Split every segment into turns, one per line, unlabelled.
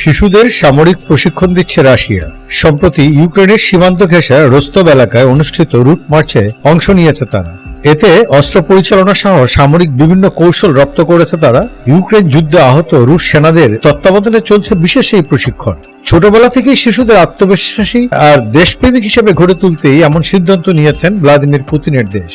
শিশুদের সামরিক প্রশিক্ষণ দিচ্ছে রাশিয়া। সম্প্রতি ইউক্রেনের সীমান্ত ঘেঁষা রোস্তব এলাকায় অনুষ্ঠিত রুট মার্চে অংশ নিয়েছে তারা। এতে অস্ত্র পরিচালনা সহ সামরিক বিভিন্ন কৌশল রপ্ত করেছে তারা। ইউক্রেন যুদ্ধে আহত রুশ সেনাদের তত্ত্বাবধানে চলছে বিশেষ এই প্রশিক্ষণ। ছোটবেলা থেকেই শিশুদের আত্মবিশ্বাসী আর দেশপ্রেমিক হিসেবে গড়ে তুলতেই এমন সিদ্ধান্ত নিয়েছেন ভ্লাদিমির পুতিনের দেশ।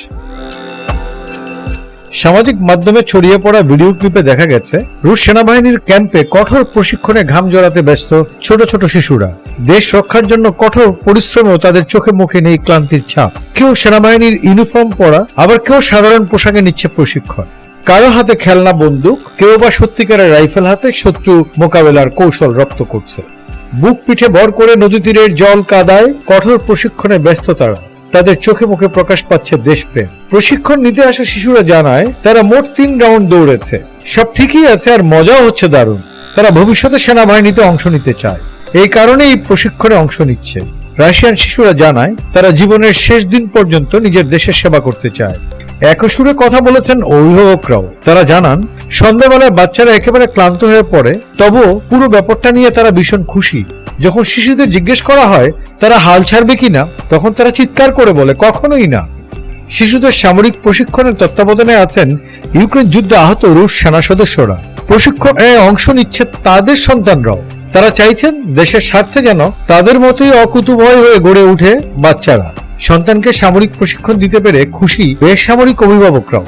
সামাজিক মাধ্যমে ছড়িয়ে পড়া ভিডিও ক্লিপে দেখা গেছে, রুশ সেনাবাহিনীর ক্যাম্পে কঠোর প্রশিক্ষণে ঘাম জড়াতে ব্যস্ত ছোট ছোট শিশুরা। দেশ রক্ষার জন্য কঠোর পরিশ্রমেও তাদের চোখে মুখে নেই ক্লান্তির ছাপ। কেউ সেনাবাহিনীর ইউনিফর্ম পরা, আবার কেউ সাধারণ পোশাকে নিচ্ছে প্রশিক্ষণ। কারও হাতে খেলনা, বন্দুক, কেউ বা সত্যিকারের রাইফেল হাতে শত্রু মোকাবেলার কৌশল রপ্ত করছে। বুক পিঠে ভর করে নদী তীরের জল কাদায় কঠোর প্রশিক্ষণে ব্যস্ত তারা। তাদের চোখে মুখে প্রকাশ পাচ্ছে দেশপ্রেম। প্রশিক্ষণ নিতে আসা শিশুরা জানায়, তারা মোট তিন রাউন্ড দৌড়েছে। সব ঠিকই আছে আর মজাও হচ্ছে দারুণ। তারা ভবিষ্যতে সেনাবাহিনীতে অংশ নিতে চায়। এই কারণে এই প্রশিক্ষণে অংশ নিচ্ছে। রাশিয়ান শিশুরা জানায়, তারা জীবনের শেষ দিন পর্যন্ত নিজের দেশের সেবা করতে চায়। একই সুরে কথা বলেছেন অভিভাবকরাও। তারা জানান, সন্ধ্যাবেলায় বাচ্চারা একেবারে ক্লান্ত হয়ে পড়ে, তবুও পুরো ব্যাপারটা নিয়ে তারা ভীষণ খুশি। যখন শিশুদের জিজ্ঞেস করা হয়, তারা হাল ছাড়বে কিনা, তখন তারা চিৎকার করে বলে, কখনোই না। শিশুদের সামরিক প্রশিক্ষণের তত্ত্বাবধানে আছেন ইউক্রেন যুদ্ধে আহত রুশ সেনা সদস্যরা। প্রশিক্ষণে অংশ নিচ্ছে তাদের সন্তানরাও। তারা চাইছেন দেশের স্বার্থে যেন তাদের মতোই অকুতুভয় হয়ে গড়ে উঠে বাচ্চারা। সন্তানকে সামরিক প্রশিক্ষণ দিতে পেরে খুশি বেসামরিক অভিভাবকরাও।